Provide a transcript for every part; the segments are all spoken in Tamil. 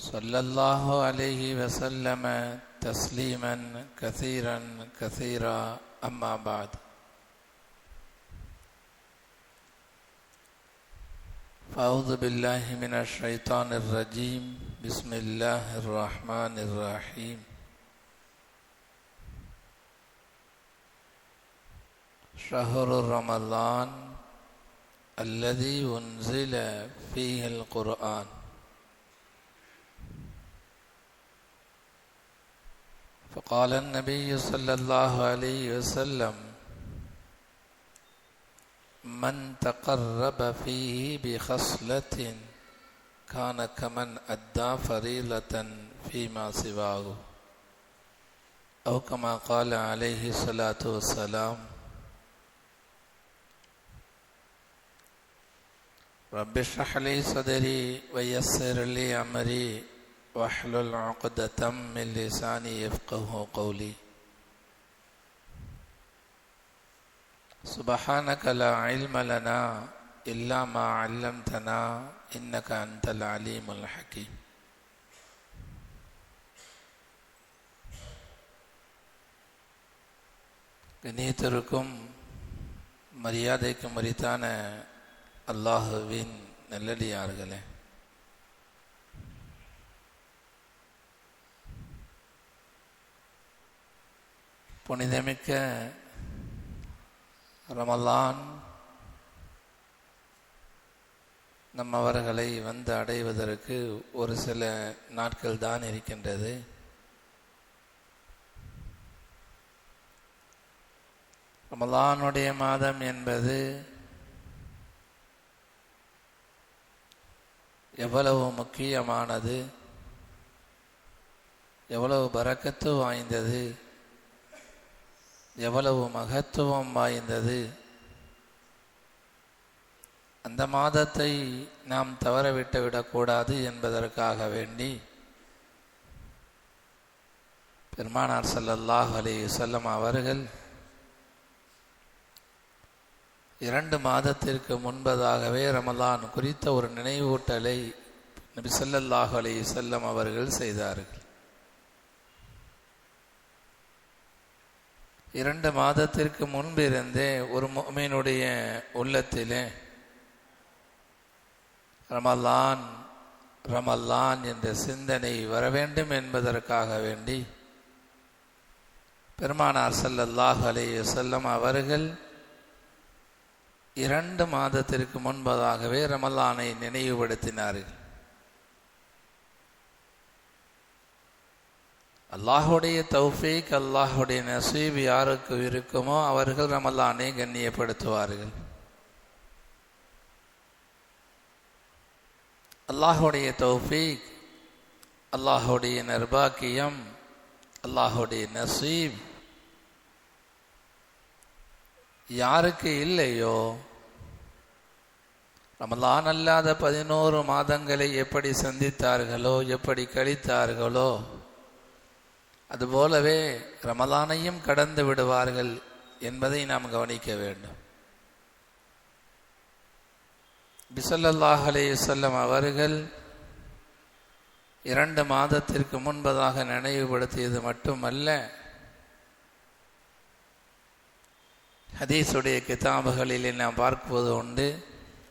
صلى الله عليه وسلم تسليما كثيرا كثيرا. أما بعد فأعوذ بالله من الشيطان الرجيم. بسم الله الرحمن الرحيم. شهر رمضان الذي أنزل فيه القرآن. فقال النبي صلى الله عليه وسلم من تقرب فيه بخصلة كان كمن أدى فريضة فيما سواه. أو كما قال عليه الصلاة والسلام رب اشرح لي صدري ويسر لي أمري واحلل عقدة من لساني يفقه قولي سبحانك لا علم لنا إلا ما علمتنا إنك أنت العليم الحكيم கணியத்திற்கும் மரியாதைக்கும் மரித்தான அல்லாஹுவின் நல்லடியார்களே புனிதமிக்க ரமலான் நம்மவர்களை வந்து அடைவதற்கு ஒரு சில நாட்கள் தான் இருக்கின்றது. ரமலானுடைய மாதம் என்பது எவ்வளவு முக்கியமானது எவ்வளவு பறக்கத்து வாய்ந்தது எவ்வளவு மகத்துவம் வாய்ந்தது? அந்த மாதத்தை நாம் தவறவிட்டு விடக்கூடாது என்பதற்காக வேண்டி பெருமானார் சல்லல்லாஹ் அலி சொல்லம் அவர்கள் இரண்டு மாதத்திற்கு முன்பதாகவே ரமலான் குறித்த ஒரு நினைவூட்டலை நபி சொல்லல்லாஹ் அலி செல்லம் அவர்கள் செய்தார்கள். இரண்டு மாதத்திற்கு முன்பிருந்தே ஒரு மீனுடைய உள்ளத்திலே ரமலான் ரமலான் என்ற சிந்தனை வர வேண்டும் என்பதற்காக வேண்டி பெருமானார் சல்லல்லாஹ் அலே செல்லம் அவர்கள் இரண்டு மாதத்திற்கு முன்பதாகவே ரமலானை நினைவுபடுத்தினார்கள். அல்லாஹுடைய தௌஃபீக் அல்லாஹுடைய நசீப் யாருக்கு இருக்குமோ அவர்கள் ரமலானை கண்ணியப்படுத்துவார்கள். அல்லாஹுடைய தௌஃபீக் அல்லாஹுடைய நிர்பாக்கியம் அல்லாஹுடைய நசீப் யாருக்கு இல்லையோ ரமலான் அல்லாத பதினோரு மாதங்களை எப்படி சந்தித்தார்களோ எப்படி கழித்தார்களோ அதுபோலவே ரமலானையும் கடந்து விடுவார்கள் என்பதை நாம் கவனிக்க வேண்டும். பிசல்லாஹ் அலையுசல்லம் அவர்கள் இரண்டு மாதத்திற்கு முன்பதாக நினைவுபடுத்தியது மட்டுமல்ல ஹதீஸுடைய கிதாபுகளிலே நாம் பார்ப்பது உண்டு.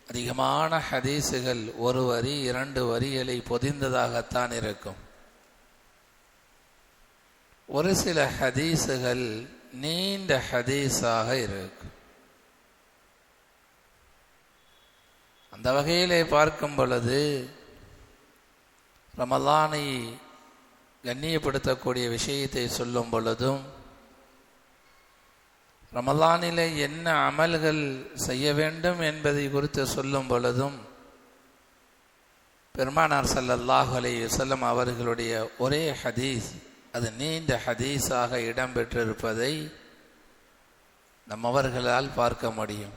அதிகமான ஹதீஸுகள் ஒரு வரி இரண்டு வரிகளை பொதிந்ததாகத்தான் இருக்கும். ஒரு சில ஹதீஸுகள் நீண்ட ஹதீஸாக இருக்கும். அந்த வகையிலே பார்க்கும் பொழுது ரமலானை கண்ணியப்படுத்தக்கூடிய விஷயத்தை சொல்லும் பொழுதும் ரமலானிலே என்ன அமல்கள் செய்ய வேண்டும் என்பதை குறித்து சொல்லும் பொழுதும் பெருமானார் ஸல்லல்லாஹு அலைஹி அவர்களுடைய ஒரே ஹதீஸ் அது நீண்ட ஹதீஸாக இடம்பெற்றிருப்பதை நம்மவர்களால் பார்க்க முடியும்.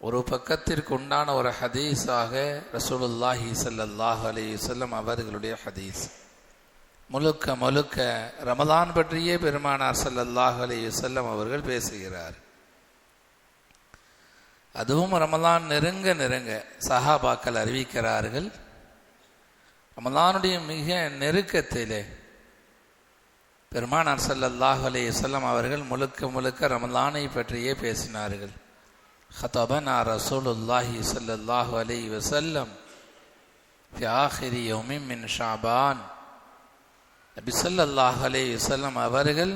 ஒரு பக்கத்திற்கு உண்டான ஒரு ஹதீஸாக ரசூலுல்லாஹி சல்லாஹ் அலைஹி வஸல்லம் அவர்களுடைய ஹதீஸ். முழுக்க முழுக்க ரமலான் பற்றியே பெருமானார் ஸல்லல்லாஹு அலைஹி அவர்கள் பேசுகிறார். அதுவும் ரமலான் நெருங்க நெருங்க சஹாபாக்கள் அறிவிக்கிறார்கள் ரமலானுடைய மிக நெருக்கத்திலே பெருமானார் சல்லல்லாஹ் அலைய செல்லம் அவர்கள் முழுக்க முழுக்க ரமலானை பற்றியே பேசினார்கள். ஹத்தபனா ரசூலுல்லாஹி சல்லல்லாஹு அலை வசல்லம் ஃபியாஹிரி யோமிம் மின் ஷாபான். நபி சல்லல்லாஹ் அலை அவர்கள்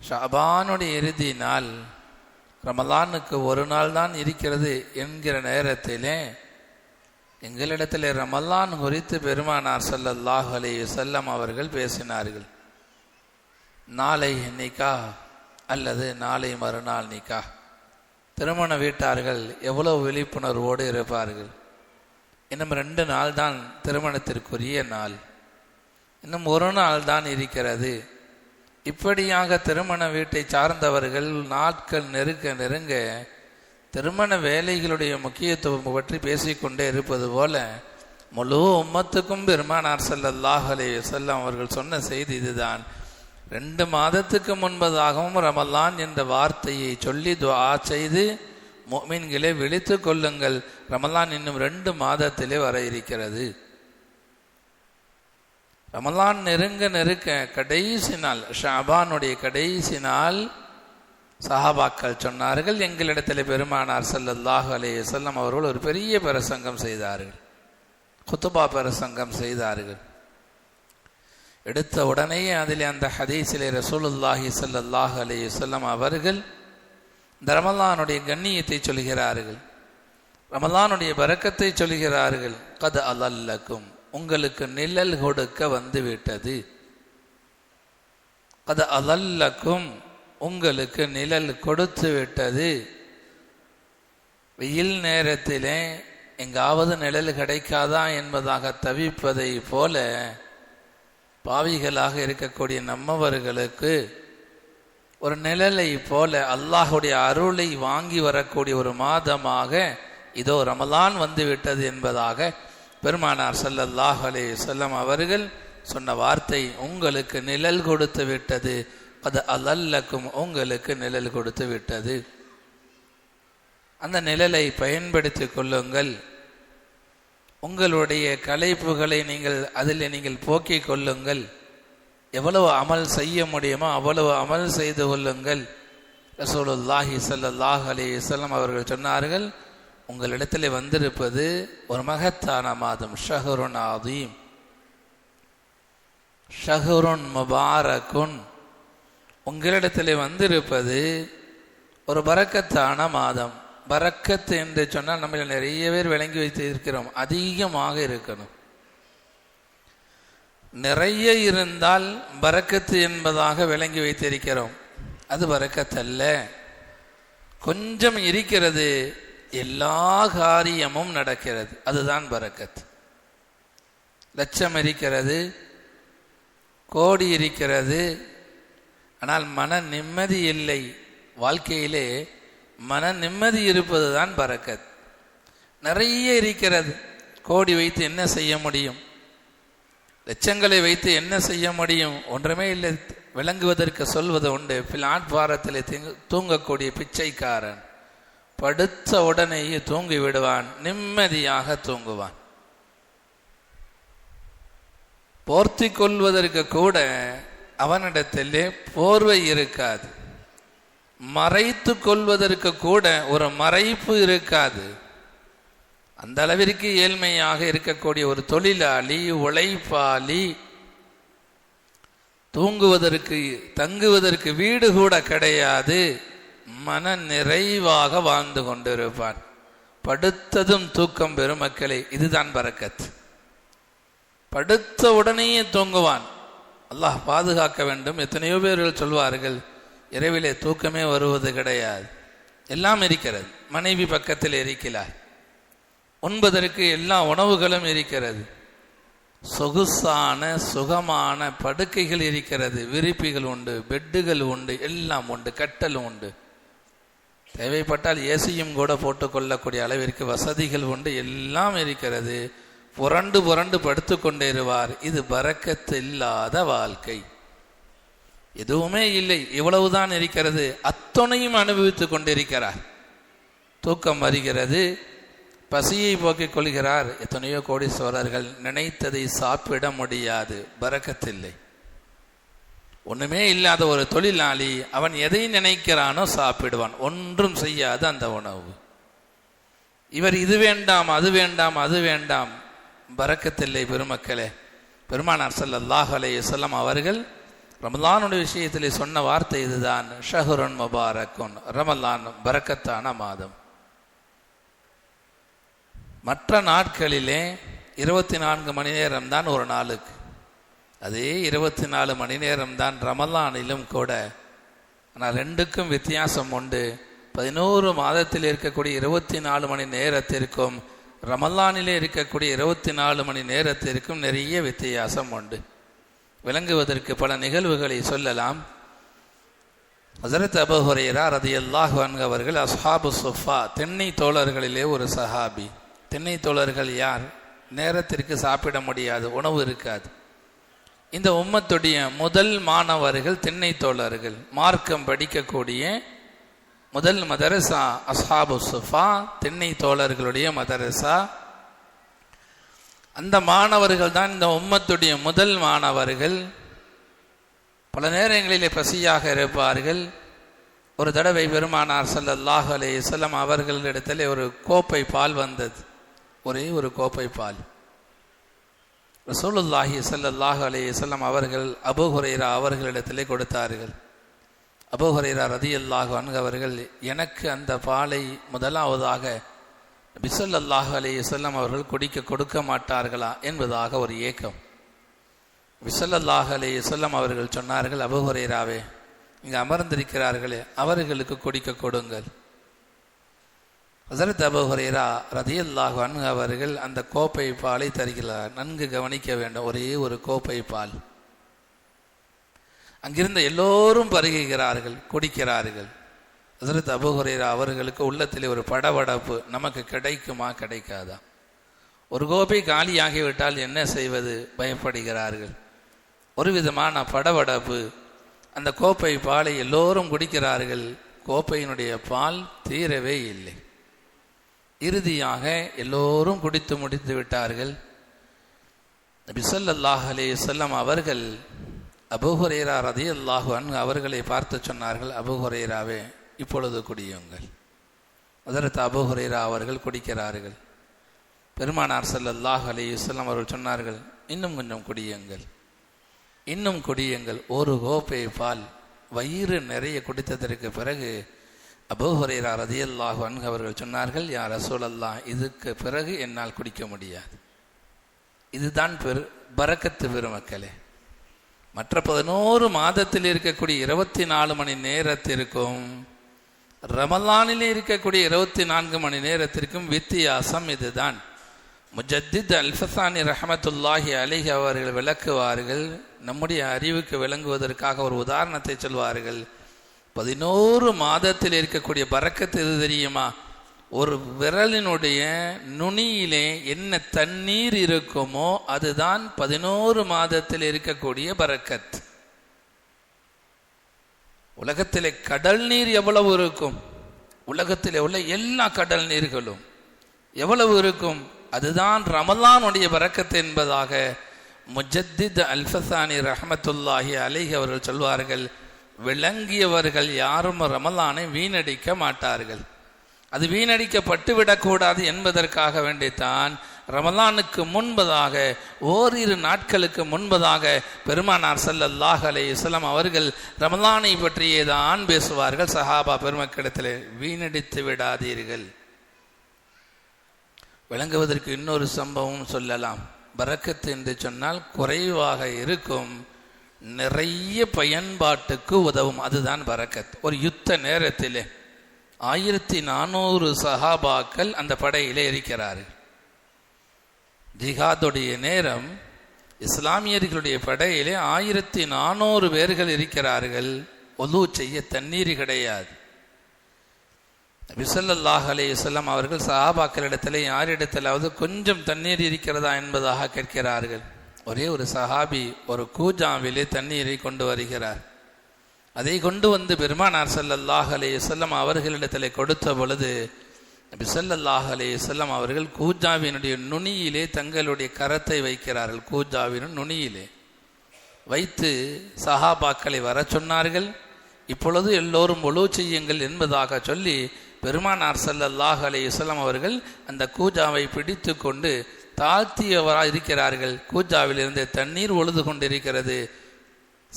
ஷாபானுடைய இறுதி நாள் ரமலானுக்கு ஒரு நாள் தான் இருக்கிறது என்கிற நேரத்திலே எங்களிடத்தில் ரமல்லான் குறித்து பெருமானார் ஸல்லல்லாஹு அலி செல்லம் அவர்கள் பேசினார்கள். நாளை நிக்கா அல்லது நாளை மறுநாள் நிக்கா. திருமண வீட்டார்கள் எவ்வளவு விழிப்புணர்வோடு இருப்பார்கள். இன்னும் ரெண்டு நாள் தான் திருமணத்திற்குரிய நாள். இன்னும் ஒரு நாள் தான் இருக்கிறது. இப்படியாக திருமண வீட்டை சார்ந்தவர்கள் நாட்கள் நெருங்க நெருங்க திருமண வேலைகளுடைய முக்கியத்துவம் பற்றி பேசிக்கொண்டே இருப்பது போல முழு உம்மத்துக்கும் பெருமானார் சல்லாஹ் அலே செல்லம் அவர்கள் சொன்ன செய்தி இதுதான். ரெண்டு மாதத்துக்கு முன்பதாகவும் ரமலான் என்ற வார்த்தையை சொல்லி துவா செய்து மீன்களை விழித்து கொள்ளுங்கள். ரமலான் இன்னும் ரெண்டு மாதத்திலே வர இருக்கிறது. ரமலான் நெருங்க நெருக்க கடைசி நாள் ஷாபானுடைய கடைசி நாள் சஹாபாக்கள் சொன்னார்கள் எங்களிடத்தில் பெருமானார் செல்லல்லாஹு அலைஹி செல்லம் அவர்கள் ஒரு பெரிய பிரசங்கம் செய்தார்கள். குத்துபா பிரசங்கம் செய்தார்கள். எடுத்த உடனேயே அதில் அந்த ஹதீஸிலே ரசூலுல்லாஹி சல்லாஹ் அலைஹி செல்லம் அவர்கள் இந்த ரமலானுடைய கண்ணியத்தை சொல்கிறார்கள். ரமலானுடைய பறக்கத்தை சொல்கிறார்கள். கது அலல்லக்கும் உங்களுக்கு நிழல் கொடுக்க வந்துவிட்டது கத கது அலல்லக்கும் உங்களுக்கு நிழல் கொடுத்து விட்டது. வெயில் நேரத்திலே எங்காவது நிழல் கிடைக்காதா என்பதாக தவிப்பதை போல பாவிகளாக இருக்கக்கூடிய நம்மவர்களுக்கு ஒரு நிழலை போல அல்லாஹுடைய அருளை வாங்கி வரக்கூடிய ஒரு மாதமாக இதோ ரமலான் வந்துவிட்டது என்பதாக பெருமானார் சல்லல்லாஹ் அலே வஸல்லம் அவர்கள் சொன்ன வார்த்தை உங்களுக்கு நிழல் கொடுத்து விட்டது. அது அல்லக்கும் உங்களுக்கு நிழல் கொடுத்து விட்டது. அந்த நிழலை பயன்படுத்தி கொள்ளுங்கள். உங்களுடைய கலைப்புகளை நீங்கள் அதில் நீங்கள் போக்கிக் கொள்ளுங்கள். எவ்வளவு அமல் செய்ய முடியுமோ அவ்வளவு அமல் செய்து கொள்ளுங்கள். ரசூலுல்லாஹி சல்லாஹ் அலி இஸ்லாம் அவர்கள் சொன்னார்கள் உங்களிடத்தில் வந்திருப்பது ஒரு மகத்தான மாதம் ஷஹருன் ஆதீம். ஷஹருன் முபாரக்குன். உங்களிடத்தில் வந்திருப்பது ஒரு பறக்கத்தான மாதம். பறக்கத்து என்று சொன்னால் நம்ம நிறைய பேர் விளங்கி வைத்து இருக்கிறோம் அதிகமாக இருக்கணும். நிறைய இருந்தால் பறக்கத்து என்பதாக விளங்கி வைத்திருக்கிறோம். அது பறக்கத்தல்ல. கொஞ்சம் இருக்கிறது எல்லா காரியமும் நடக்கிறது. அதுதான் பறக்கத் லட்சம் இருக்கிறது கோடி இருக்கிறது ஆனால் மன நிம்மதி இல்லை. வாழ்க்கையிலே மன நிம்மதி இருப்பது தான் பறக்கத். நிறைய இருக்கிறது. கோடி வைத்து என்ன செய்ய முடியும்? லட்சங்களை வைத்து என்ன செய்ய முடியும்? ஒன்றுமே இல்லை. விளங்குவதற்கு சொல்வது உண்டு. பிளாட்பாரத்தில் தூங்கக்கூடிய பிச்சைக்காரன் படுத்த உடனேயே தூங்கி விடுவான். நிம்மதியாக தூங்குவான். போர்த்தி கொள்வதற்கு கூட அவனிடத்திலே போர்வை இருக்காது. மறைத்து கொள்வதற்கு கூட ஒரு மறைப்பு இருக்காது. அந்த அளவிற்கு ஏழ்மையாக இருக்கக்கூடிய ஒரு தொழிலாளி உழைப்பாளி தூங்குவதற்கு தங்குவதற்கு வீடு கூட கிடையாது. மன நிறைவாக வாழ்ந்து கொண்டிருப்பான். படுத்ததும் தூக்கம் பெறும் மக்களே இதுதான் பறக்கத். படுத்த உடனேயே தூங்குவான். அல்லாஹ் பாதுகாக்க வேண்டும். எத்தனையோ பேர்கள் சொல்வார்கள் இரவிலே தூக்கமே வருவது கிடையாது. எல்லாம் இருக்கிறது. மனைவி பக்கத்தில் இருக்கிறார். உண்பதற்கு எல்லா உணவுகளும் இருக்கிறது. சொகுசான சுகமான படுக்கைகள் இருக்கிறது. விரிப்பிகள் உண்டு பெட்டுகள் உண்டு எல்லாம் உண்டு கட்டல் உண்டு. தேவைப்பட்டால் ஏசியும் கூட போட்டுக்கொள்ளக்கூடிய அளவிற்கு வசதிகள் உண்டு. எல்லாம் இருக்கிறது. புரண்டு புரண்டு படுத்து கொண்டிருவார் இது பறக்கத்து இல்லாத வாழ்க்கை. எதுவுமே இல்லை. இவ்வளவுதான் இருக்கிறது. அத்தனையும் அனுபவித்துக் கொண்டிருக்கிறார். தூக்கம் வருகிறது. பசியை போக்கிக் கொள்கிறார். எத்தனையோ கோடீஸ்வரர்கள் நினைத்ததை சாப்பிட முடியாது. பறக்கத்தில்லை. ஒன்றுமே இல்லாத ஒரு தொழிலாளி அவன் எதை நினைக்கிறானோ சாப்பிடுவான். ஒன்றும் செய்யாத அந்த உணவு. இவர் இது வேண்டாம் அது வேண்டாம் அது வேண்டாம். பறக்கத்தில்லை பெருமக்களே. பெருமானார் ஸல்லல்லாஹு அலைஹி வஸல்லம் அவர்கள் ரமலானுடைய விஷயத்திலே சொன்ன வார்த்தை இதுதான். ஷஹருன் முபாரக்குன். ரமலான் பறக்கத்தான மாதம். மற்ற நாட்களிலே இருபத்தி நான்கு மணி நேரம் தான் ஒரு நாளுக்கு. அதே இருபத்தி நாலு மணி நேரம் தான் ரமலானிலும் கூட. ஆனால் ரெண்டுக்கும் வித்தியாசம் உண்டு. பதினோரு மாதத்தில் இருக்கக்கூடிய இருபத்தி நாலு மணி நேரத்திற்கும் ரமல்லானிலே இருக்கக்கூடிய இருபத்தி நாலு மணி நேரத்திற்கும் நிறைய வித்தியாசம் உண்டு. விளங்குவதற்கு பல நிகழ்வுகளை சொல்லலாம். ஹசரத் அபு ரதி அல்லாஹ் அவர்கள் அஸ்ஹாபு சுஃபா தென்னை தோழர்களிலே ஒரு சஹாபி. தென்னை தோழர்கள் யார்? நேரத்திற்கு சாப்பிட முடியாது உணவு இருக்காது. இந்த உம்மத்துடைய முதல் மாணவர்கள் தென்னை தோழர்கள். மார்க்கம் படிக்கக்கூடிய முதல் மதரசா அசாபு சுஃபா தென்னை தோழர்களுடைய மதரசா. அந்த மாணவர்கள் தான் இந்த உம்மத்துடைய முதல் மாணவர்கள். பல நேரங்களிலே பசியாக இருப்பார்கள். ஒரு தடவை பெருமானார் ஸல்லல்லாஹு அலைஹி வஸல்லம் அவர்களிடத்தில் ஒரு கோப்பை பால் வந்தது. ஒரே ஒரு கோப்பை பால். ரசூலுல்லாஹி ஸல்லல்லாஹு அலைஹி வஸல்லம் அவர்கள் அபு ஹுரைரா அவர்களிடத்திலே கொடுத்தார்கள். அபோஹரேரா ரதி ரதியல்லாஹு அன்ஹு அவர்கள் எனக்கு அந்த பாலை முதலாவதாக பிசல்லாஹு அலைஹி செல்லம் அவர்கள் குடிக்க கொடுக்க மாட்டார்களா என்பதாக ஒரு ஏக்கம். விசல்லல்லாஹு அலைஹி செல்லம் அவர்கள் சொன்னார்கள் அபூ இங்கே அமர்ந்திருக்கிறார்களே அவர்களுக்கு குடிக்க கொடுங்கள். ஹசரத் அபு ஹுரைரா ரதியல்லாஹு அன்ஹு அவர்கள் அந்த கோப்பை பாலை தருகிறார். நன்கு கவனிக்க வேண்டும் ஒரே ஒரு கோப்பை பால். அங்கிருந்த எல்லோரும் பருகுகிறார்கள் குடிக்கிறார்கள். ஹசரத் அபு அவர்களுக்கு உள்ளத்தில் ஒரு படபடப்பு நமக்கு கிடைக்குமா கிடைக்காதா? ஒரு கோபை காலியாகிவிட்டால் என்ன செய்வது? பயப்படுகிறார்கள். ஒரு விதமான படபடப்பு. அந்த கோப்பை பாலை எல்லோரும் குடிக்கிறார்கள். கோப்பையினுடைய பால் தீரவே இல்லை. இறுதியாக எல்லோரும் குடித்து முடித்து விட்டார்கள். பிசல்லாஹ் அலே செல்லம் அவர்கள் அபுஹுரேரா ரதி அல்லாஹு அவர்களை பார்த்து சொன்னார்கள் அபுஹுரேராவே இப்பொழுது குடியுங்கள். அதற்கு அபுஹுரேரா அவர்கள் குடிக்கிறார்கள். பெருமானார் ஸல்லல்லாஹு அலி வஸல்லம் அவர்கள் சொன்னார்கள் இன்னும் கொஞ்சம் குடியுங்கள். இன்னும் குடியுங்கள். ஒரு கோப்பை பால் வயிறு நிறைய குடித்ததற்கு பிறகு அபுஹுரேரா ரதி அல்லாஹு அன்கு அவர்கள் சொன்னார்கள் யார் ரசூலல்லா இதுக்கு பிறகு என்னால் குடிக்க முடியாது. இதுதான் பெரு பறக்கத்து பெருமக்களே. மற்ற பதினோரு மாதத்தில் இருக்கக்கூடிய இருபத்தி நாலு மணி நேரத்திற்கும் ரமலானில் இருக்கக்கூடிய இருபத்தி நான்கு மணி நேரத்திற்கும் வித்தியாசம் இதுதான். முஜத்தித் அல்ஃபசானி ரஹமத்துல்லாஹி அலிஹி அவர்கள் விளக்குவார்கள். நம்முடைய அறிவுக்கு விளங்குவதற்காக ஒரு உதாரணத்தை சொல்வார்கள். பதினோரு மாதத்தில் இருக்கக்கூடிய பறக்கத்து எது தெரியுமா? ஒரு விரலினுடைய நுனியிலே என்ன தண்ணீர் இருக்குமோ அதுதான் பதினோரு மாதத்தில் இருக்கக்கூடிய பறக்கத். உலகத்திலே கடல் நீர் எவ்வளவு இருக்கும்? உலகத்திலே உள்ள எல்லா கடல் நீர்களும் எவ்வளவு இருக்கும்? அதுதான் ரமலானுடைய பறக்கத்து என்பதாக முஜத்தித் அல்ஃபசானி ரஹமத்துல்லாஹி அலிஹி அவர்கள் சொல்வார்கள் விளங்கியவர்கள் யாரும் ரமலானை வீணடிக்க மாட்டார்கள். அது வீணடிக்கப்பட்டு விடக்கூடாது என்பதற்காக வேண்டித்தான் ரமலானுக்கு முன்பதாக ஓரிரு நாட்களுக்கு முன்பதாக பெருமானார் சல்லல்லாஹ் அலே இஸ்லாம் அவர்கள் ரமலானை பற்றியே தான் பேசுவார்கள். சஹாபா பெருமக்களிடத்தில் வீணடித்து விடாதீர்கள். விளங்குவதற்கு இன்னொரு சம்பவம் சொல்லலாம். பறக்கத்து என்று சொன்னால் குறைவாக இருக்கும். நிறைய பயன்பாட்டுக்கு உதவும். அதுதான் பறக்கத். ஒரு யுத்த நேரத்திலே ஆயிரத்தி நானூறு சஹாபாக்கள் அந்த படையிலே இருக்கிறார்கள். ஜிஹாதுடைய நேரம் இஸ்லாமியர்களுடைய படையிலே ஆயிரத்தி நானூறு பேர்கள் இருக்கிறார்கள். ஒலு செய்ய தண்ணீர் கிடையாது. விசல்லாஹ் அலையுசல்லாம் அவர்கள் சஹாபாக்களிடத்தில் யாரிடத்திலாவது கொஞ்சம் தண்ணீர் இருக்கிறதா என்பதாக கேட்கிறார்கள். ஒரே ஒரு சஹாபி ஒரு கூஜாவிலே தண்ணீரை கொண்டு வருகிறார். அதை கொண்டு வந்து பெருமானார் ஸல்லல்லாஹு அலே செல்லம் அவர்களிடத்தில் கொடுத்த பொழுது நபி ஸல்லல்லாஹு அலைஹி அவர்கள் கூஜாவினுடைய நுனியிலே தங்களுடைய கரத்தை வைக்கிறார்கள். கூஜாவின் நுனியிலே வைத்து சஹாபாக்களை வர சொன்னார்கள். இப்பொழுது எல்லோரும் ஒழு செய்யுங்கள் என்பதாக சொல்லி பெருமானார் ஸல்லல்லாஹு அலைஹி வஸல்லம் அவர்கள் அந்த கூஜாவை பிடித்து கொண்டு தாழ்த்தியவராக இருக்கிறார்கள் கூஜாவிலிருந்து தண்ணீர் ஒழுது கொண்டிருக்கிறது.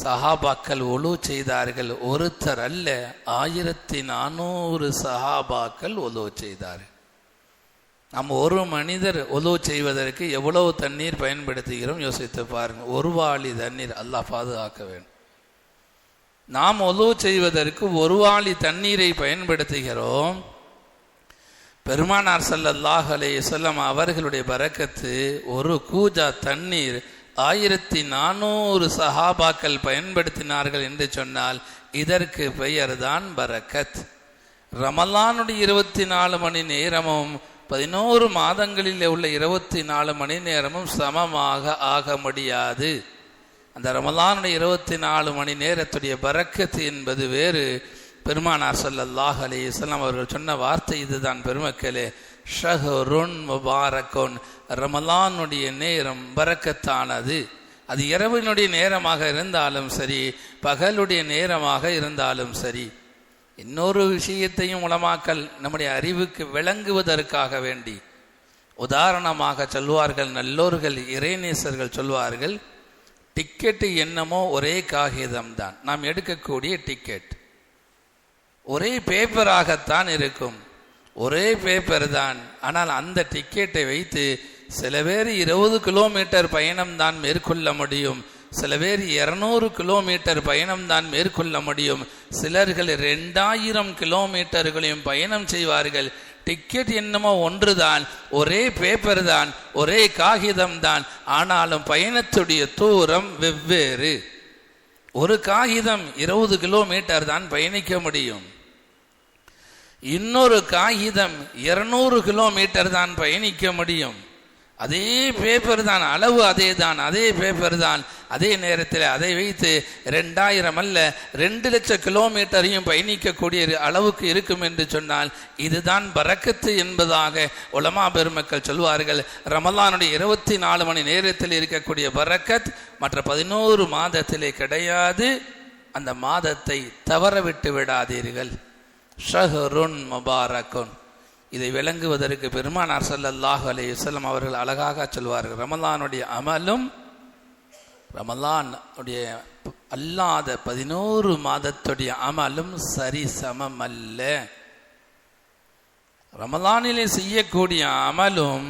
சஹாபாக்கள் ஒழு செய்தார்கள். ஒருத்தர் அல்ல ஆயிரத்தி நானூறு சஹாபாக்கள் ஒழு செய்தார்கள். நம்ம ஒரு மனிதர் ஒழு செய்வதற்கு எவ்வளவு தண்ணீர் பயன்படுத்துகிறோம் யோசித்து பாருங்கள் ஒரு வாளி தண்ணீர் அல்லாஹ் பாதுகாக்க வேண்டும். நாம் ஒழு செய்வதற்கு ஒரு வாளி தண்ணீரை பயன்படுத்துகிறோம். பெருமானார் ஸல்லல்லாஹு அலைஹி அவர்களுடைய பறக்கத்து ஒரு கூஜா தண்ணீர் ஆயிரத்தி நானூறு சஹாபாக்கள் பயன்படுத்தினார்கள் என்று சொன்னால் இதற்கு பெயர்தான் பரக்கத். ரமலானுடைய இருபத்தி நாலு மணி நேரமும் பதினோரு மாதங்களில் உள்ள இருபத்தி நாலு மணி நேரமும் சமமாக ஆக முடியாது. அந்த ரமலானுடைய இருபத்தி நாலு மணி நேரத்துடைய பரக்கத்து என்பது வேறு. பெருமானார் ஸல்லல்லாஹு அலி இஸ்லாம் அவர்கள் சொன்ன வார்த்தை இதுதான் பெருமக்களே. ஷஹருன் முபாரக்குன். ரமலானுடைய நேரம் பறக்கத்தானது. அது இரவினுடைய நேரமாக இருந்தாலும் சரி பகலுடைய நேரமாக இருந்தாலும் சரி இன்னொரு விஷயத்தையும் உலமாக்கல் நம்முடைய அறிவுக்கு விளங்குவதற்காக வேண்டி. உதாரணமாக சொல்வார்கள் நல்லோர்கள் இறைநேசர்கள் சொல்வார்கள் டிக்கெட்டு என்னமோ ஒரே காகிதம்தான். நாம் எடுக்கக்கூடிய டிக்கெட். ஒரே பேப்பராகத்தான் இருக்கும். ஒரே பேப்பர் தான். ஆனால் அந்த டிக்கெட்டை வைத்து சில பேர் இருபது கிலோமீட்டர் பயணம் தான் மேற்கொள்ள முடியும். சில பேர் இருநூறு கிலோமீட்டர் பயணம் தான் மேற்கொள்ள முடியும். சிலர்கள் ரெண்டாயிரம் கிலோமீட்டர்களையும் பயணம் செய்வார்கள். டிக்கெட் என்னமோ ஒன்றுதான் ஒரே பேப்பர் தான். ஒரே காகிதம் தான். ஆனாலும் பயணத்துடைய தூரம் வெவ்வேறு. ஒரு காகிதம் இருபது கிலோமீட்டர் தான் பயணிக்க முடியும். இன்னொரு காகிதம் இருநூறு கிலோமீட்டர் தான் பயணிக்க முடியும். அதே பேப்பர் தான் அளவு அதே தான் அதே பேப்பர் தான். அதே நேரத்தில் அதை வைத்து ரெண்டாயிரம் அல்ல ரெண்டு லட்சம் கிலோமீட்டரையும் பயணிக்கக்கூடிய அளவுக்கு இருக்கும் என்று சொன்னால் இதுதான் பறக்கத்து என்பதாக உலமா பெருமக்கள் சொல்வார்கள். ரமலானுடைய இருபத்தி நாலு மணி நேரத்தில் இருக்கக்கூடிய பறக்கத் மற்ற பதினோரு மாதத்திலே கிடையாது. அந்த மாதத்தை தவற விட்டு விடாதீர்கள். ஷஹருன் முபாரக்குன். இதை விளங்குவதற்கு பெருமானார் சல்லல்லாஹு அலி வல்லம் அவர்கள் அழகாக சொல்வார்கள். ரமலானுடைய அமலும் ரமலான் உடைய அல்லாத பதினோரு மாதத்துடைய அமலும் சரி சமம் அல்ல ரமலானிலே செய்யக்கூடிய அமலும்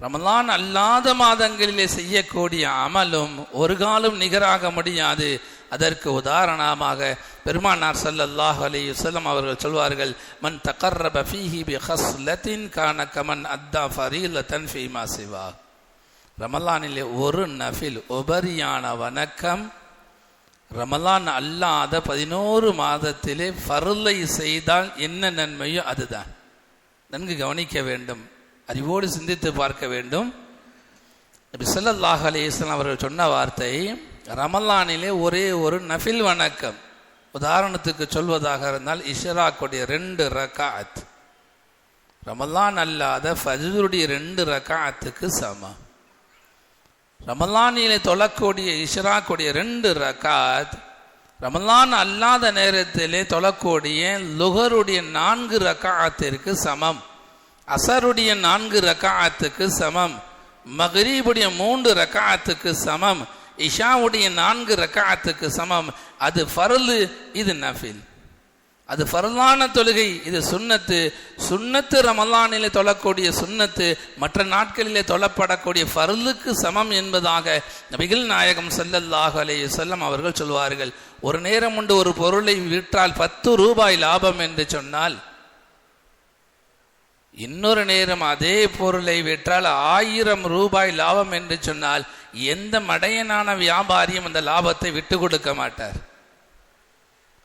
ரமலான் அல்லாத மாதங்களிலே செய்யக்கூடிய அமலும் ஒரு காலம் நிகராக முடியாது. அதற்கு உதாரணமாக பெருமானார் சல்லல்லாஹ் அலி வல்லம் அவர்கள் சொல்வார்கள் மன் தகர்ரப ஃபீஹி பி ஹஸ்லத்தின் கான கமன் அத்தா ஃபரீலத்தன் ஃபீமா சிவா. ரமலானிலே ஒரு நஃபில் உபரியான வணக்கம் ரமலான் அல்லாத பதினோரு மாதத்திலே ஃபருளை செய்தால் என்ன நன்மையோ அதுதான். நன்கு கவனிக்க வேண்டும் அறிவோடு சிந்தித்து பார்க்க வேண்டும். நபி ஸல்லல்லாஹு அலைஹி அவர்கள் சொன்ன வார்த்தை ரமலானிலே ஒரே ஒரு நஃபில் வணக்கம். உதாரணத்துக்கு சொல்வதாக இருந்தால் இஷராக்குடைய ரெண்டு ரகாத் ரமலான் அல்லாத ஃபஜருடைய ரெண்டு ரகாத்துக்கு சமம். ரமலானிலே தொழக்கூடிய இஷராக்குடைய ரெண்டு ரகாத் ரமலான் அல்லாத நேரத்திலே தொழக்கூடிய லுகருடைய நான்கு ரக்காத்திற்கு சமம். அசருடைய நான்கு ரக்காத்துக்கு சமம். மகரீபுடைய மூன்று ரக்காத்துக்கு சமம். இஷாவுடைய நான்கு ரக்காத்துக்கு சமம். அது ஃபரலு இது நஃபில். அது ஃபரலான தொழுகை இது சுன்னத்து. சுன்னத்து ரமலானிலே தொழக்கூடிய சுன்னத்து மற்ற நாட்களிலே தொழப்படக்கூடிய ஃபரலுக்கு சமம் என்பதாக நபிகள் நாயகம் ஸல்லல்லாஹு அலைஹி செல்லம் அவர்கள் சொல்வார்கள். ஒரு நேரம் உண்டு ஒரு பொருளை விற்றால் பத்து ரூபாய் லாபம் என்று சொன்னால் இன்னொரு நேரம் அதே பொருளை விற்றால் ஆயிரம் ரூபாய் லாபம் என்று சொன்னால் எந்த மடையனான வியாபாரியும் அந்த லாபத்தை விட்டு கொடுக்க மாட்டார்.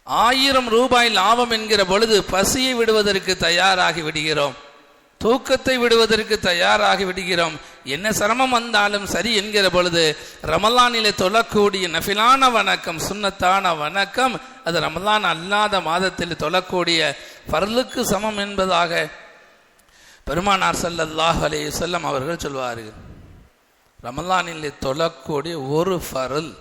ஆயிரம் ரூபாய் லாபம் என்கிற பொழுது பசியை விடுவதற்கு தயாராகி விடுகிறோம். தூக்கத்தை விடுவதற்கு தயாராகி விடுகிறோம். என்ன சிரமம் வந்தாலும் சரி என்கிற பொழுது ரமலானிலே தொழக்கூடிய நஃபிலான வணக்கம் சுன்னத்தான வணக்கம் அது ரமலான் அல்லாத மாதத்தில் தொழக்கூடிய பரலுக்கு சமம் என்பதாக பெருமானார் ஸல்லல்லாஹு அலே செல்லம் அவர்கள் சொல்வார்கள் ரமலானில் தொழக்கூடிய ஒரு ஃபருல்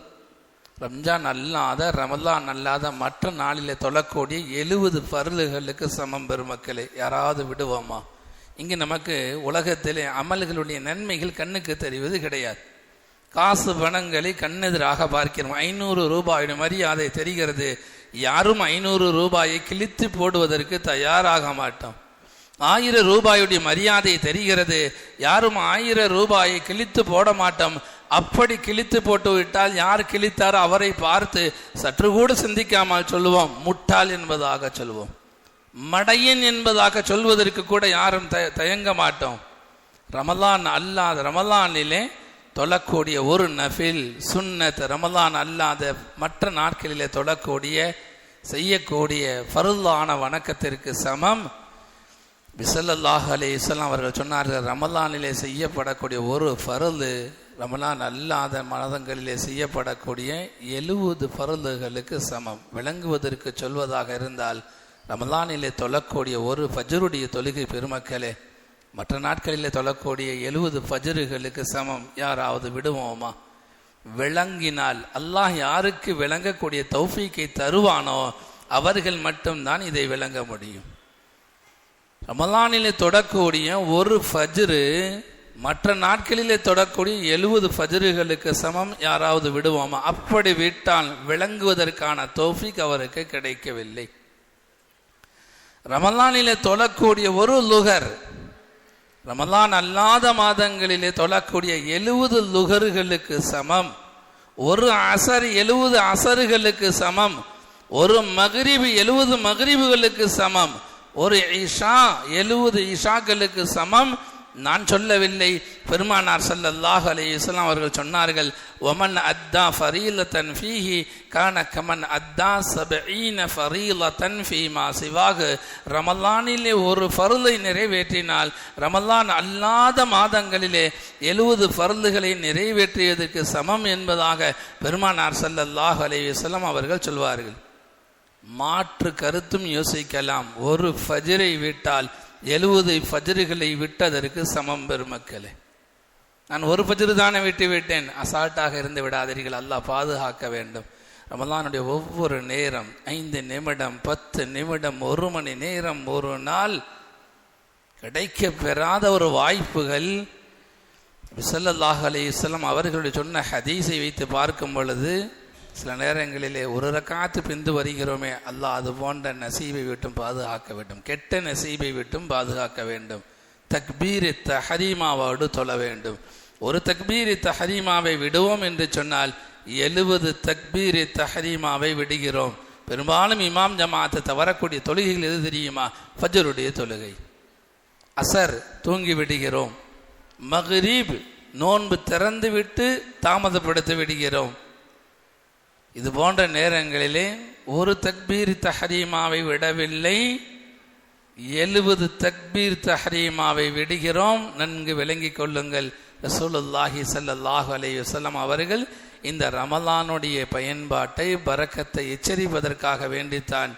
ரம்ஜான் அல்லாத ரமலான் அல்லாத மற்ற நாளில் தொழக்கூடிய எழுபது பருளுகளுக்கு சமம் பெருமக்களை யாராவது விடுவோமா? இங்கே நமக்கு உலகத்திலே அமல்களுடைய நன்மைகள் கண்ணுக்கு தெரிவது கிடையாது. காசு பணங்களை கண்ணெதிராக பார்க்கிறோம் ஐநூறு ரூபாயுடைய மரியாதை தெரிகிறது யாரும் ஐநூறு ரூபாயை கிழித்து போடுவதற்கு தயாராக மாட்டோம். ஆயிரம் ரூபாயுடைய மரியாதை தெரிகிறது. யாரும் ஆயிரம் ரூபாயை கிழித்து போட மாட்டோம். அப்படி கிழித்து போட்டு விட்டால் யார் கிழித்தாரோ அவரை பார்த்து சற்று கூட சிந்திக்காமல் சொல்லுவோம். முட்டாள் என்பதாக சொல்லுவோம். மடையன் என்பதாக சொல்வதற்கு கூட யாரும் தயங்க மாட்டோம். ரமலான் அல்லாத ரமலானிலே தொழக்கூடிய ஒரு நஃபில் சுன்னத் ரமலான் அல்லாத மற்ற நாட்களிலே தொழக்கூடிய செய்யக்கூடிய ஃபருல்லான வணக்கத்திற்கு சமம். விசல்லாஹ் அலி இஸ்லாம் அவர்கள் சொன்னார்கள் ரமலானிலே செய்யப்படக்கூடிய ஒரு ஃபருது ரமலான் அல்லாத மதங்களிலே செய்யப்படக்கூடிய எழுபது ஃபருளுகளுக்கு சமம். விளங்குவதற்கு சொல்வதாக இருந்தால் ரமலானிலே தொழக்கூடிய ஒரு ஃபஜருடைய தொழுகை பெருமக்களே மற்ற நாட்களிலே தொழக்கூடிய எழுபது ஃபஜருகளுக்கு சமம். யாராவது விடுவோமா? விளங்கினால் அல்லாஹ் யாருக்கு விளங்கக்கூடிய தௌஃபீக்கை தருவானோ அவர்கள் மட்டும்தான் இதை விளங்க முடியும். ரமலானிலே தொடக்கூடிய ஒரு ஃபஜ்ரு மற்ற நாட்களிலே தொடக்கூடிய எழுபது ஃபஜ்ருகளுக்கு சமம் யாராவது விடுவோமா? அப்படி விட்டால் விளங்குவதற்கான தோஃபிக் அவருக்கு கிடைக்கவில்லை. ரமலானிலே தொழக்கூடிய ஒரு லுகர் ரமலான் அல்லாத மாதங்களிலே தொழக்கூடிய எழுபது லுகர்களுக்கு சமம் ஒரு அசர் எழுபது அசர்களுக்கு சமம் ஒரு மகிரிபு எழுபது மகிரிபுகளுக்கு சமம் ஒரு இஷா எழுபது இஷாக்களுக்கு சமம். நான் சொல்லவில்லை. பெருமானார் ஸல்லல்லாஹு அலி இஸ்லாம் அவர்கள் சொன்னார்கள் ஒமன் அத்தா ஃபரீலத்தன் ஃபீஹி கான கமன் அத்தா சபஈன ஃபரீலத்தன் ஃபீமா சிவாகு ரமலானிலே ஒரு ஃபருளை நிறைவேற்றினால் ரமலான் அல்லாத மாதங்களிலே எழுபது ஃபருளுகளை நிறைவேற்றியதற்கு சமம் என்பதாக பெருமானார் ஸல்லல்லாஹு அலி இஸ்லாம் அவர்கள் சொல்வார்கள். மாற்று கருத்தும் யோசிக்கலாம். ஒரு ஃபஜரை விட்டால் எழுபது ஃபஜர்களை விட்டதற்கு சமம் பெருமக்களே. நான் ஒரு ஃபஜரு தானே விட்டு விட்டேன். அசால்ட்டாக இருந்து விடாதீர்கள். அல்லாஹ் பாதுகாக்க வேண்டும். ரமலானுடைய ஒவ்வொரு நேரம் ஐந்து நிமிடம் பத்து நிமிடம் ஒரு மணி நேரம் ஒரு நாள் கிடைக்க பெறாத ஒரு வாய்ப்புகள். விசல்லாஹ் அலி இஸ்லாம் அவர்களுடைய சொன்ன ஹதீஸை வைத்து பார்க்கும் பொழுது சில நேரங்களிலே ஒரு ரக்காத்து பிந்து வருகிறோமே அல்லாஹ் அது போன்ற நசீபை விட்டும் பாதுகாக்க வேண்டும். கெட்ட நசீபை விட்டும் பாதுகாக்க வேண்டும். தக்பீரி தஹரீமாவோடு தொழ வேண்டும். ஒரு தக்பீரி தஹரீமாவை விடுவோம் என்று சொன்னால் எழுபது தக்பீரி தஹரீமாவை விடுகிறோம். பெரும்பாலும் இமாம் ஜமாத்தை தவறக்கூடிய தொழுகைகள் எது தெரியுமா? ஃபஜருடைய தொழுகை. அசர் தூங்கி விடுகிறோம். மஹரீப் நோன்பு திறந்து விட்டு தாமதப்படுத்தி விடுகிறோம். இது போன்ற நேரங்களிலே ஒரு தக்பீர் தஹரீமாவை விடவில்லை. எழுபது தக்பீர் தஹரீமாவை விடுகிறோம். நன்கு விளங்கிக் கொள்ளுங்கள். ரசூலுல்லாஹி ஸல்லல்லாஹு அலி வசலம் அவர்கள் இந்த ரமலானுடைய பயன்பாட்டை பறக்கத்தை எச்சரிப்பதற்காக வேண்டித்தான்.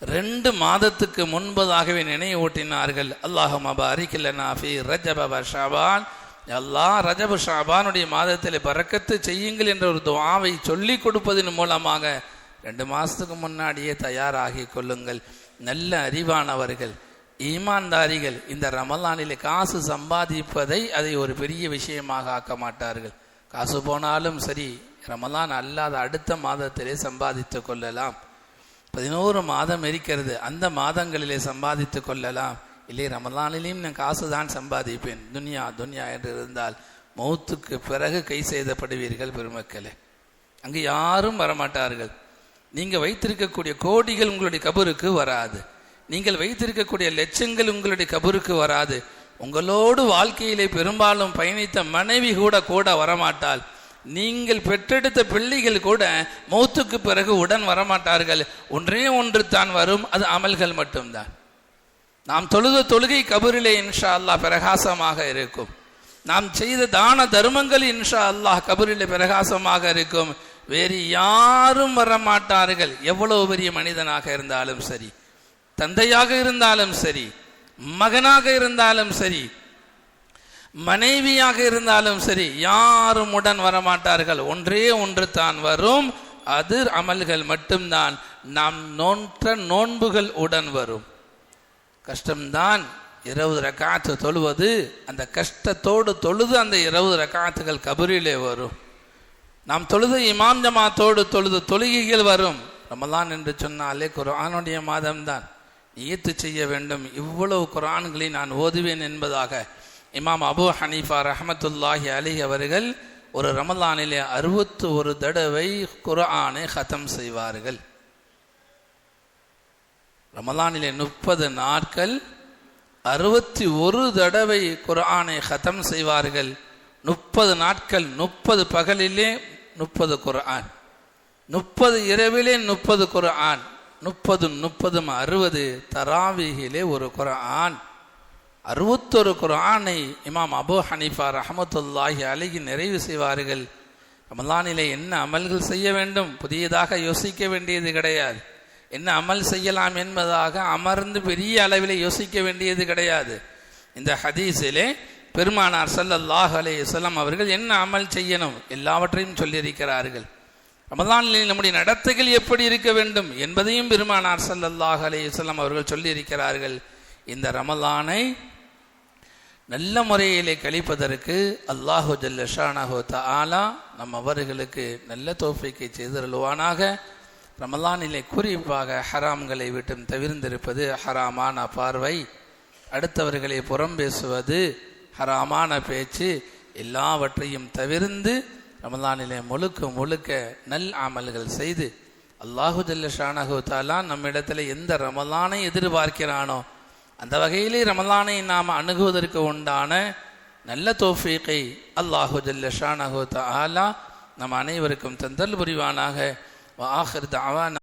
ரெண்டு மாதத்துக்கு முன்பதாகவே நினைவூட்டினார்கள். அல்லாஹு மபா அரிக்கில்லனா ஃபி ரஜப ஷபான் எல்லா ரஜபு ஷாபானுடைய மாதத்தில் பறக்கத்து செய்யுங்கள் என்ற ஒரு துவாவை சொல்லி கொடுப்பதன் மூலமாக ரெண்டு மாதத்துக்கு முன்னாடியே தயாராகி கொள்ளுங்கள். நல்ல அறிவானவர்கள் ஈமான்தாரிகள் இந்த ரமலானில் காசு சம்பாதிப்பதை அதை ஒரு பெரிய விஷயமாக ஆக்க மாட்டார்கள். காசு போனாலும் சரி ரமலான் அல்லாத அடுத்த மாதத்திலே சம்பாதித்து கொள்ளலாம். பதினோரு மாதம் இருக்கிறது அந்த மாதங்களிலே சம்பாதித்து கொள்ளலாம். இல்லை ரமலானிலையும் நான் காசு தான் சம்பாதிப்பேன். துன்யா துன்யா என்று இருந்தால் மௌத்துக்கு பிறகு கை செய்தப்படுவீர்கள் பெருமக்களே. அங்கு யாரும் வரமாட்டார்கள். நீங்கள் வைத்திருக்கக்கூடிய கோடிகள் உங்களுடைய கபருக்கு வராது. நீங்கள் வைத்திருக்கக்கூடிய லட்சங்கள் உங்களுடைய கபருக்கு வராது. உங்களோடு வாழ்க்கையிலே பெரும்பாலும் பயணித்த மனைவி கூட கூட வரமாட்டாள். நீங்கள் பெற்றெடுத்த பிள்ளைகள் கூட மௌத்துக்கு பிறகு உடன் வரமாட்டார்கள். ஒன்றே ஒன்று தான் வரும் அது அமல்கள் மட்டும்தான். நாம் தொழுத தொழுகை கபரிலே இன்ஷா அல்லாஹ் பிரகாசமாக இருக்கும். நாம் செய்த தான தர்மங்கள் இன்ஷா அல்லாஹ் கபரிலே பிரகாசமாக இருக்கும். வேறு யாரும் வரமாட்டார்கள். எவ்வளவு பெரிய மனிதனாக இருந்தாலும் சரி தந்தையாக இருந்தாலும் சரி மகனாக இருந்தாலும் சரி மனைவியாக இருந்தாலும் சரி யாரும் உடன் வரமாட்டார்கள். ஒன்றே ஒன்று தான் வரும். அது அமல்கள் மட்டும்தான். நாம் நோன்ற நோன்புகள் உடன் வரும். கஷ்டம்தான். இருபது ரக்காத்து தொழுவது அந்த கஷ்டத்தோடு தொழுது அந்த இருபது ரக்காத்துகள் கபரிலே வரும். நாம் தொழுது இமாம் ஜமாத்தோடு தொழுது தொழுகைகள் வரும். ரமலான் என்று சொன்னாலே குர்ஆனுடைய மாதம்தான். நியத்து செய்ய வேண்டும். இவ்வளவு குரான்களை நான் ஓதுவேன் என்பதாக இமாம் அபு ஹனீஃபா ரஹமத்துல்லாஹி அலி அவர்கள் ஒரு ரமலானிலே அறுபத்து ஒரு தடவை குர்ஆனை ஹதம் செய்வார்கள். ரமலானிலே முப்பது நாட்கள் அறுபத்தி ஒரு தடவை குர்ஆனை ஹதம் செய்வார்கள். முப்பது நாட்கள் முப்பது பகலிலே முப்பது குரான் முப்பது இரவிலே முப்பது குரான் முப்பதும் முப்பதும் அறுபது தராவிகிலே ஒரு குரான் அறுபத்தொரு குர்ஆனை இமாம் அபு ஹனீஃபா ரஹமத்துல்லாஹி அலிகி நிறைவு செய்வார்கள். ரமலானிலே என்ன அமல்கள் செய்ய வேண்டும்? புதியதாக யோசிக்க வேண்டியது கிடையாது. என்ன அமல் செய்யலாம் என்பதாக அமர்ந்து பெரிய அளவில் யோசிக்க வேண்டியது கிடையாது. இந்த ஹதீஸிலே பெருமானார் ஸல்லல்லாஹு அலே இஸ்லாம் அவர்கள் என்ன அமல் செய்யணும் எல்லாவற்றையும் சொல்லியிருக்கிறார்கள். ரமதானில் நம்முடைய நடத்தைகள் எப்படி இருக்க வேண்டும் என்பதையும் பெருமானார் ஸல்லல்லாஹு அலே இஸ்லாம் அவர்கள் சொல்லியிருக்கிறார்கள். இந்த ரமலானை நல்ல முறையிலே கழிப்பதற்கு அல்லாஹு ஜல்லஷானஹோ ஷானஹு நம் அவர்களுக்கு நல்ல தோஃபிக்கை செய்தருள்வானாக. ரமலானிலே குறிப்பாக ஹராம்களை விட்டும் தவிர்ந்திருப்பது ஹராமான பார்வை. அடுத்தவர்களை புறம் பேசுவது ஹராமான பேச்சு. எல்லாவற்றையும் தவிர்ந்து ரமலானிலே முழுக்க முழுக்க நல் அமல்கள் செய்து அல்லாஹு ஜல்ல ஷானஹு தாலா நம்மிடத்தில் எந்த ரமலானை எதிர்பார்க்கிறானோ அந்த வகையிலே ரமலானை நாம் அணுகுவதற்கு உண்டான நல்ல தோஃபீக்கை அல்லாஹு ஜல்ல ஷானஹு தஆலா நம் அனைவருக்கும் தந்தல் புரிவானாக. وآخر دعوانا